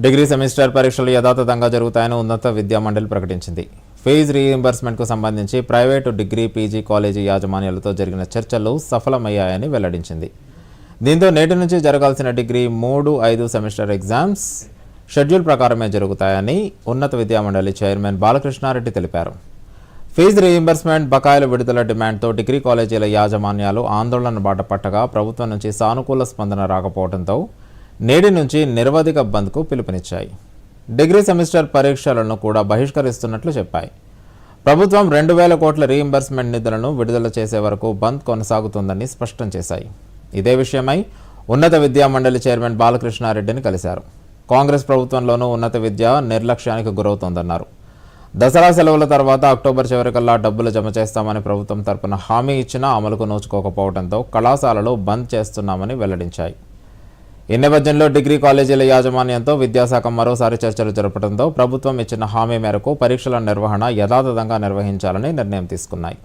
Degree semester పరీక్షలు యథాతథంగా జరుగుతాయని ఉన్నత విద్యా మండలి ప్రకటించింది. ఫీజు రీయింబర్స్మెంట్కు సంబంధించి ప్రైవేటు డిగ్రీ పీజీ కాలేజీ యాజమాన్యాలతో జరిగిన చర్చలు సఫలమయ్యాయని వెల్లడించింది. దీంతో నేటి నుంచి జరగాల్సిన డిగ్రీ మూడు ఐదు సెమిస్టర్ ఎగ్జామ్స్ షెడ్యూల్ ప్రకారమే జరుగుతాయని ఉన్నత విద్యా మండలి చైర్మన్ బాలకృష్ణారెడ్డి తెలిపారు. ఫీజు రీయింబర్స్మెంట్ బకాయిల విడుదల డిమాండ్తో డిగ్రీ కాలేజీల యాజమాన్యాలు ఆందోళన బాట పట్టగా ప్రభుత్వం నుంచి సానుకూల స్పందన రాకపోవడంతో నేటి నుంచి నిరవధిక బంద్కు పిలుపునిచ్చాయి. డిగ్రీ సెమిస్టర్ పరీక్షలను కూడా బహిష్కరిస్తున్నట్లు చెప్పాయి. ప్రభుత్వం రెండు వేల కోట్ల రీఎంబర్స్మెంట్ నిధులను విడుదల చేసే వరకు బంద్ కొనసాగుతుందని స్పష్టం చేశాయి. ఇదే విషయమై ఉన్నత విద్యా మండలి చైర్మన్ బాలకృష్ణారెడ్డిని కలిశారు. కాంగ్రెస్ ప్రభుత్వంలోనూ ఉన్నత విద్య నిర్లక్ష్యానికి గురవుతోందన్నారు. దసరా సెలవుల తర్వాత అక్టోబర్ చివరికల్లా డబ్బులు జమ చేస్తామని ప్రభుత్వం తరపున హామీ ఇచ్చినా అమలుకు నోచుకోకపోవడంతో కళాశాలలు బంద్ చేస్తున్నామని వెల్లడించాయి. ఈ నేపథ్యంలో డిగ్రీ కాలేజీల యాజమాన్యంతో విద్యాశాఖ మరోసారి చర్చలు జరపడంతో ప్రభుత్వం ఇచ్చిన హామీ మేరకు పరీక్షల నిర్వహణ యథాతథంగా నిర్వహించాలని నిర్ణయం తీసుకున్నాయి.